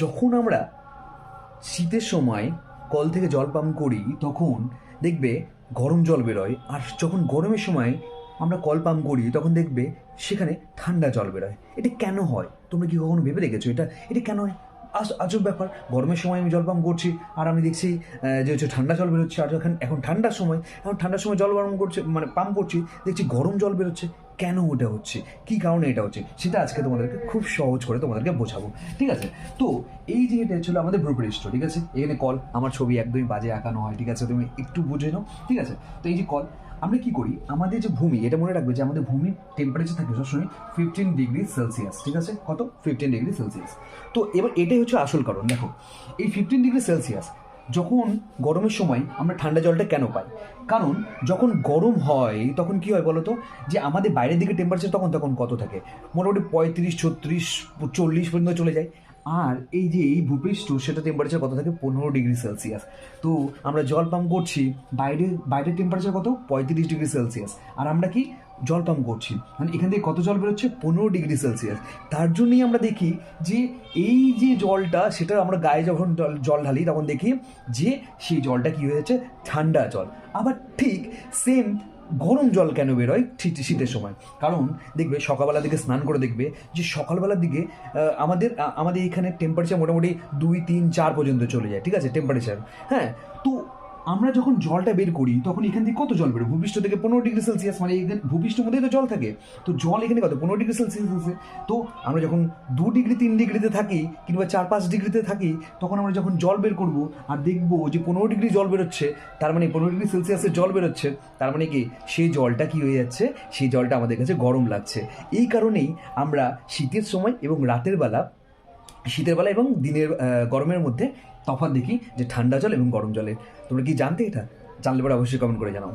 যখন আমরা শীতের সময় কল থেকে জল পাম্প করি, তখন দেখবে গরম জল বেরোয়। আর যখন গরমের সময় আমরা কল পাম্প করি, তখন দেখবে সেখানে ঠান্ডা জল বেরোয়। এটা কেন হয়? তোমরা কি কখনো ভেবে দেখেছ? এটা এটা কেন হয়? আজ আজব ব্যাপার। গরমের সময় আমি জল পাম্প করছি, আর আমি দেখছি যে হচ্ছে ঠান্ডা জল বেরোচ্ছে, আর এখন এখন ঠান্ডার সময়, এখন ঠান্ডার সময় জল গরম করছে মানে পাম্প করছি, দেখছি গরম জল বেরোচ্ছে। কেন ওটা হচ্ছে? কী কারণে এটা হচ্ছে? সেটা আজকে তোমাদেরকে খুব সহজ করে তোমাদেরকে বোঝাবো। ঠিক আছে? তো এই যে এটা ছিল আমাদের ভূপৃষ্ঠ ঠিক আছে? এখানে কল আমার ছবি একদমই বাজে আঁকানো হয়, ঠিক আছে? তুমি একটু বুঝে নাও, ঠিক আছে? তো এই যে কল আমরা কি করি? আমাদের যে ভূমি, এটা মনে রাখবে যে আমাদের ভূমির টেম্পারেচার থাকে সবসময় ফিফটিন ডিগ্রি সেলসিয়াস ঠিক আছে? কত? ফিফটিন ডিগ্রি সেলসিয়াস তো এবার এটাই হচ্ছে আসল কারণ, দেখো। এই ফিফটিন ডিগ্রি সেলসিয়াস যখন গরমের সময় আমরা ঠান্ডা জলটা কেন পাই? কারণ যখন গরম হয়, তখন কি হয় বলো তো যে আমাদের বাইরের দিকে টেম্পারেচার তখন তখন কত থাকে? মোটামুটি পঁয়ত্রিশ, ছত্রিশ, চল্লিশ পর্যন্ত চলে যায়। আর এই যে এই ভূপৃষ্ঠ, সেটা টেম্পারেচার কত থাকে? পনেরো ডিগ্রি সেলসিয়াস। তো আমরা জল পাম্প করছি, বাইরে, বাইরের টেম্পারেচার কত? পঁয়ত্রিশ ডিগ্রি সেলসিয়াস। আর আমরা কি? জল পাম্প করছি। মানে এখান থেকে কত জল বেরোচ্ছে? পনেরো ডিগ্রি সেলসিয়াস। তার জন্যই আমরা দেখি যে এই যে জলটা, সেটা আমরা গায়ে যখন জল- ঢালি, তখন দেখি যে সেই জলটা কি হয়ে যাচ্ছে? ঠান্ডা জল। আবার ঠিক সেম গরম জল কেন বেরোয় ঠিক শীতের সময়? কারণ দেখবে সকালবেলার দিকে স্নান করে দেখবে যে সকালবেলার দিকে আমাদের আমাদের এখানে টেম্পারেচার মোটামুটি দুই, তিন, চার পর্যন্ত চলে যায়, ঠিক আছে? টেম্পারেচার হ্যাঁ? তো আমরা যখন জলটা বের করি, তখন এখান থেকে কত জল বেরো ভূপৃষ্ঠ থেকে পনেরো ডিগ্রি সেলসিয়াস মানে এখানে ভূপৃষ্ঠের মধ্যেই তো জল থাকে। তো জল এখানে কত? পনেরো ডিগ্রি সেলসিয়াস আছে। তো আমরা যখন দু ডিগ্রি, তিন ডিগ্রিতে থাকি, কিংবা চার, পাঁচ ডিগ্রিতে থাকি, তখন আমরা যখন জল বের করব আর দেখব যে পনেরো ডিগ্রি জল বেরোচ্ছে, তার মানে পনেরো ডিগ্রি সেলসিয়াসের জল বেরোচ্ছে, তার মানে কি? সেই জলটা কি হয়ে যাচ্ছে? সেই জলটা আমাদের কাছে গরম লাগছে। এই কারণেই আমরা শীতের সময় এবং রাতের বেলা শীতের বেলা এবং দিনের গরমের মধ্যে তফাৎ দেখি যে ঠান্ডা জল এবং গরম জলের। তোমরা কি জানতে এটা? জানলে পরে অবশ্যই কমেন্ট করে জানাও।